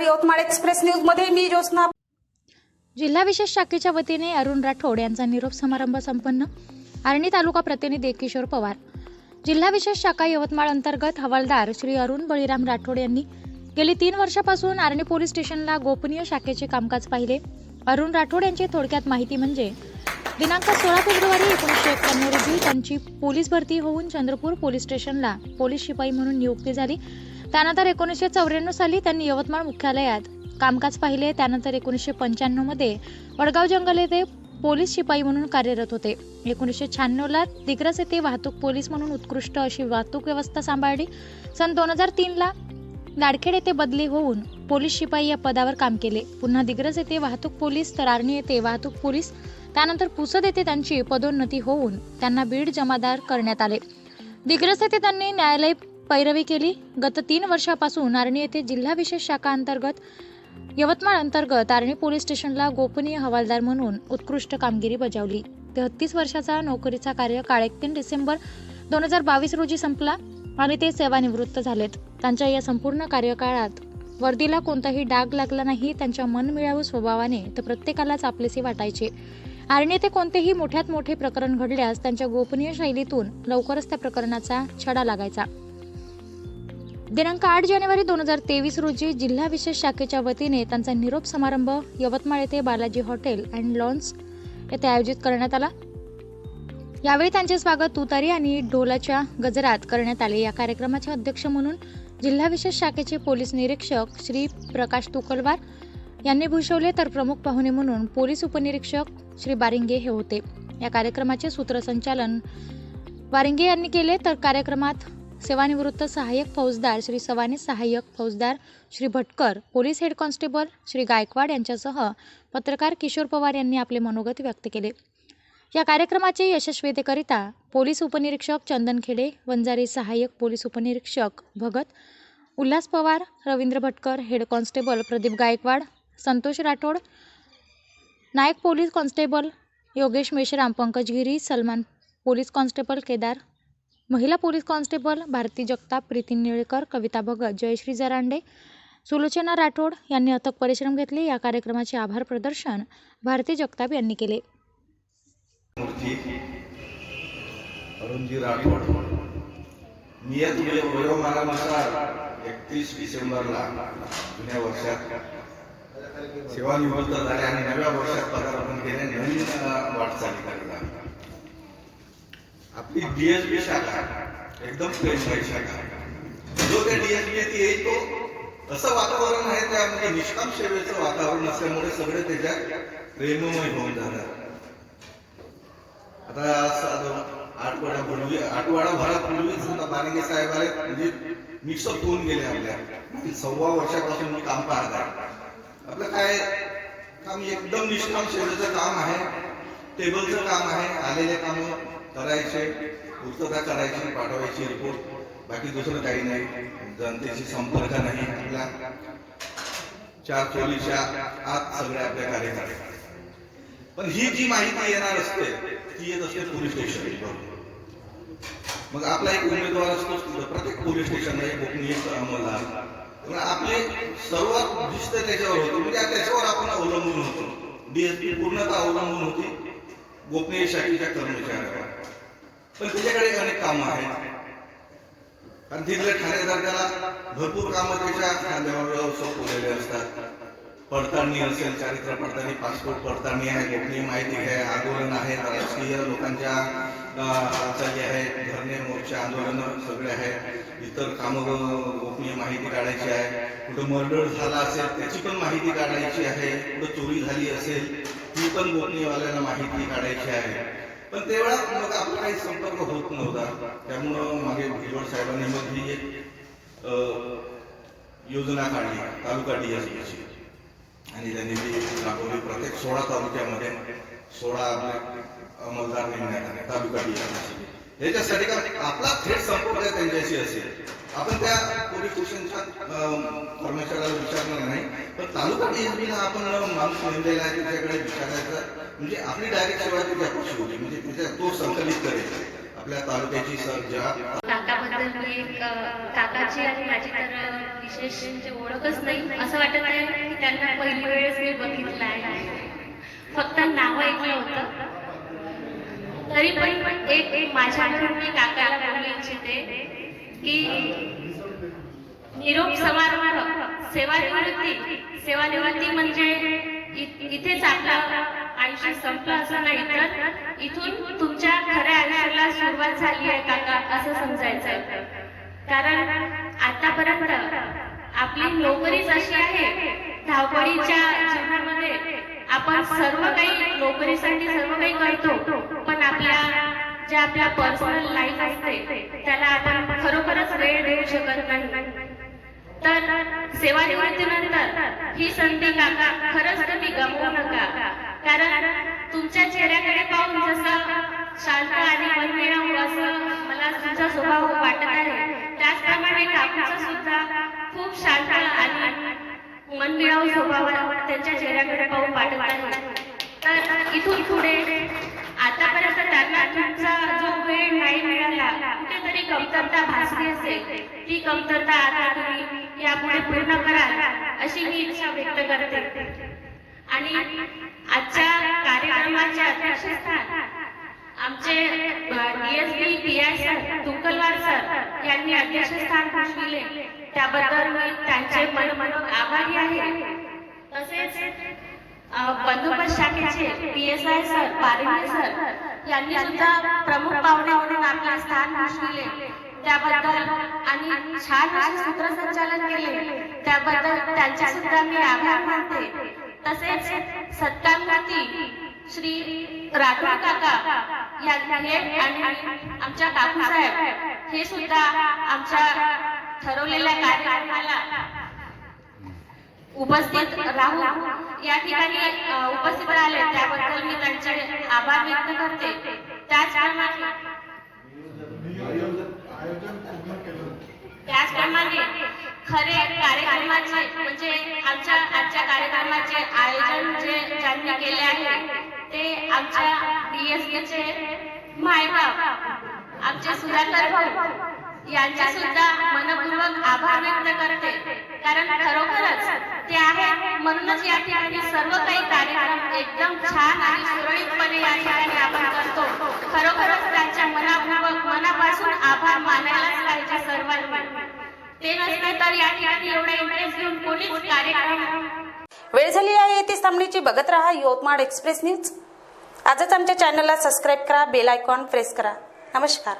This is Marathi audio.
नमस्कार यवतमाळ एक्सप्रेस न्यूजमध्ये मी ज्योत्ना जिल्हा विशेष शाखेच्या वतीने अरुण राठोड यांचा निरोप समारंभ संपन्न. आर्णी तालुका प्रतिनिधी किशोर पवार. जिल्हा विशेष शाखा यवतमाळ अंतर्गत हवालदार श्री अरुण बळीराम राठोड यांनी गेली तीन वर्षापासून आर्णी पोलीस स्टेशनला गोपनीय शाखेचे कामकाज पाहिले. अरुण राठोड यांची थोडक्यात माहिती म्हणजे दिनांक सोळा फेब्रुवारी एकोणीसशे एक्क्याण्णव रोजी त्यांची पोलीस भरती होऊन चंद्रपूर पोलीस स्टेशनला पोलीस शिपाई म्हणून नियुक्ती झाली. त्यानंतर एकोणीसशे चौऱ्याण्णव साली त्यांनी यवतमाळ मुख्यालयात कामकाज पाहिले. त्यानंतर एकोणीसशे पंच्याण्णवमध्ये वडगाव जंगल येथे पोलीस शिपाई म्हणून कार्यरत होते. एकोणीसशे शहाण्णवला दिग्रस येथे वाहतूक पोलीस म्हणून उत्कृष्ट अशी वाहतूक व्यवस्था सांभाळली. सन दोन हजार तीनला लाडखेड येथे बदली होऊन पोलीस शिपाई या पदावर काम केले. पुन्हा दिग्रस येथे वाहतूक पोलीस तर आर्णी येथे वाहतूक पोलीस त्यानंतर पुसद येथे त्यांची पदोन्नती होऊन त्यांना बीड जमादार करण्यात आले. दिग्रस येथे त्यांनी न्यायालय पैरवी केली. गत तीन वर्षापासून आर्णी येथे जिल्हा विशेष शाखा अंतर्गत यवतमाळ अंतर्गत आर्णी पोलीस स्टेशनला गोपनीय हवालदार म्हणून उत्कृष्ट कामगिरी बजावली. तेहत्तीस वर्षाचा नोकरीचा कार्यकाळ एकतीन डिसेंबर दोन हजार बावीस रोजी संपला आणि ते सेवानिवृत्त झालेत. त्यांच्या या संपूर्ण कार्यकाळात वर्दीला कोणताही डाग लागला नाही त्यांच्या मनमिळावू स्वभावाने ते प्रत्येकालाच आपलेसे वाटायचे. आर्णी ते कोणतेही मोठ्यात मोठे प्रकरण घडल्यास त्यांच्या गोपनीय शैलीतून लवकरच त्या प्रकरणाचा छडा लागायचा. दिनांक आठ जानेवारी दोन हजार तेवीस रोजी जिल्हा विशेष शाखेच्या वतीने त्यांचा निरोप समारंभ यवतमाळ येथे बालाजी हॉटेल अँड लॉन्स येथे आयोजित करण्यात आला. यावेळी त्यांचे स्वागत तुतारी आणि ढोलाच्या गजरात करण्यात आले. या कार्यक्रमाचे अध्यक्ष म्हणून जिल्हा विशेष शाखेचे पोलीस निरीक्षक श्री प्रकाश तुकलवार यांनी भूषवले तर प्रमुख पाहुणे म्हणून पोलीस उपनिरीक्षक श्री बारिंगे हे होते. या कार्यक्रमाचे सूत्रसंचालन वारिंगे यांनी केले तर कार्यक्रमात सेवानिवृत्त सहाय्यक फौजदार श्री सवानी सहाय्यक फौजदार Shri Bhatkar police head constable Shri Gaikwad यांच्यासह पत्रकार किशोर पवार यांनी आपले मनोगत व्यक्त केले. या कार्यक्रमाचे यशस्वीतेकरिता पोलीस उपनिरीक्षक चंदन खेडे वंजारी सहाय्यक पोलीस उपनिरीक्षक Bhagat Ulhas Pawar Ravindra Bhatkar head constable Pradeep Gaikwad Santosh Rathod Naik police constable Yogesh Meshram Pankaj Giri Salman police constable Kedar महिला पोलीस कॉन्स्टेबल भारती जगताप प्रीती निळकर कविता भगत जयश्री जरांडे सुलोचना राठोड यांनी अथक परिश्रम घेतले. या कार्यक्रमाचे आभार प्रदर्शन भारती जगताप यांनी केले. अरुणजी राठोड नियत वय- वयोमानानुसार एकतीस डिसेंबरला जुन्या वर्षात. सेवानिवृत्त झाल्या आणि नव्या वर्षात पदार्पण केले. नवीन अ, वाटचाली आपली डीएसबी शाखा एकदम प्रेममय शाखा जो त्या डीएसबी येईल तो. असं वातावरण आहे त्यामध्ये निष्काम सेवेचं वातावरण असल्यामुळे सगळे त्याच्यात प्रेममय होऊन जातात. आता साधारण आठवड्यापूर्वी आठवडाभरापूर्वीच आता बारंगे साहेब आले म्हणजे मिक्सअप होऊन गेले आपल्या. सव्वा वर्षापासून मी काम पाहत आहे. आपलं काय काम एकदम निष्काम सेवेचं काम आहे. टेबलचं काम आहे आलेले काम करायचे पूर्तता करायची पाठवायची रिपोर्ट बाकी दुसरं काही नाही. जनतेशी संपर्क नाही आपल्या चार चोलीच्या आत सगळे आपल्या कार्यकर्ते पण ही जी माहिती येणार असते ती येत असते पोलीस स्टेशन मग आपला एक उमेदवार असतो प्रत्येक पोलीस स्टेशनला एक गोपनीय अंमलदार त्यामुळे आपले सर्वात दिसत त्याच्यावर होतो. म्हणजे त्याच्यावर आपण अवलंबून होतो. डीएसपी पूर्णतः अवलंबून होती. गोपनीय शाखेच्या कर्मचाऱ्यावर. पण तिच्याकडे अनेक कामं आहेत. कारण तिथल्या ठाणेदार भरपूर कामं त्याच्या खांद्यावर सोपवलेले असतात. पडताळणी असेल चारित्र्य पडताळणी पासपोर्ट पडताळणी आहे गोपनीय माहिती आहे आंदोलन आहे राजकीय लोकांच्या हालचाली आहे धरणे मोर्चे आंदोलन सगळे आहे इतर कामं गोपनीय माहिती काढायची आहे. कुठं मर्डर झाला असेल त्याची पण माहिती काढायची आहे. कुठं चोरी झाली असेल ती पण गोपनीयवाल्यांना माहिती काढायची आहे. पण तेवढा मग आपला काही संपर्क होत नव्हता. त्यामुळं मागे भिलवड साहेबांनी मग ही एक योजना काढली तालुका डीएसपीची. आणि त्यांनी ती राबवली प्रत्येक सोळा तालुक्यामध्ये सोळा आपले अंमलदार नेमण्यात आले तालुका डीएसपीची. याच्यासाठी का आपला थेट संपर्क त्यांच्याशी असेल. आपण त्या पोलीस स्टेशनच्या कर्मचाऱ्याला विचारणार नाही. पण तालुका डीएसपीला आपण माणूस नेमलेला आहे त्याच्याकडे विचारायचं. म्हणजे आपली डायरेक्ट सेवा त्याच्यापाशी होती. म्हणजे तिच्या तो संकलित करेल. आपल्या तालुक्याची सर ज्या काकाबद्दल मी एक काकाची आणि माझी तर विशेष ओळखच नाही. असं वाटत आहे की त्यांना पहिली वेळेस मी बघितलं आहे. फक्त नाव ऐकलं होतं. तरी पण एक एक माझ्याकडून मी काकाला बोलू इच्छिते की निरोप समारंभ सेवानिवृत्ती. सेवानिवृत्ती म्हणजे इथेच आपला आयुष्य संपलं असं नाही तर इथून तुमच्या खऱ्या आयुष्याला सुरुवात झाली आहे काका असं समजायचं कारण आतापर्यंत आपली नोकरीच अशी आहे धावपळीच्या जीवनामध्ये आपण सर्व काही नोकरीसाठी सर्व काही करतो पण आपल्या जे आपल्या पर्सनल लाईफ असते त्याला आपण खरोखरच वेळ देऊ शकत नाही. तर सेवानिवृत्तीनंतर ही संधी काका खरंच तुम्ही गमवू नका. कारण तुमच्या चेहऱ्याकडे पाहून जसं शांत आणि मनमिळा हो असं मला तुमचा स्वभाव वाटत आहे. त्याचप्रमाणे काकूचा सुद्धा खूप शांत आणि मनमिळाव हो स्वभाव त्यांच्या चेहऱ्याकडे पाहून वाटत आहे. तर इथून पुढे आतापर्यंत त्यांना तुमचा जो वेळ नाही मिळाला कुठेतरी कमतरता भासली असेल. ती कमतरता आता तुम्ही यापुढे पूर्ण कराल अशी मी इच्छा व्यक्त करते. आणि आजच्या कार्यक्रमाचे अध्यक्षस्थान आमचे DSP P I sir Tunkalwar sir यांनी अध्यक्षस्थान भूषविले. त्याबद्दल मी त्यांचे मनमनोग आभारी आहे. तसेच बंदोबस्त शाखेचे P S I sir Parinde sir यांनी सुद्धा प्रमुख पाहुणे म्हणून आपले स्थान भूषविले. त्याबद्दल आणि छान सूत्रसंचालन केले. त्याबद्दल त्यांचे सुद्धा मी आभार मानते. तसेच सत्कारमूर्ती श्री राठोड काका यांनी आणि आमच्या काकू साहेब हे सुद्धा आमच्या ठरवलेल्या कार्यक्रमाला उपस्थित राहू या ठिकाणी उपस्थित राहिले. त्याबद्दल मी त्यांचे आभार व्यक्त करते. त्याचप्रमाणे त्याचप्रमाणे खरे कार्यक्रमाचे म्हणजे आमच्या आजच्या कार्यक्रमाचे आयोजन जे ज्यांनी केले आहे ते आमच्या डीएसपीचे मायबाप आमचे सुधाकर भाऊ यांचे सुद्धा मनपूर्वक आभार व्यक्त करते. कारण खरोखरच ते आहे म्हणूनच या ठिकाणी सर्व काही कार्यक्रम एकदम छान आणि सुरळीतपणे या ठिकाणी आपण करतो. खरोखरच त्यांच्या मनापूर्वक मनापासून आभार मानायलाच पाहिजे सर्वांनी. ते नसते तर या ठिकाणी एवढा इंटरेस्ट घेऊन कोणीच कार्यक्रम वेळ झाली आहे येथे थांबण्याची बघत रहा यवतमाळ एक्सप्रेस न्यूज. आजच आमच्या चॅनलला सबस्क्राईब करा बेल आयकॉन प्रेस करा. नमस्कार.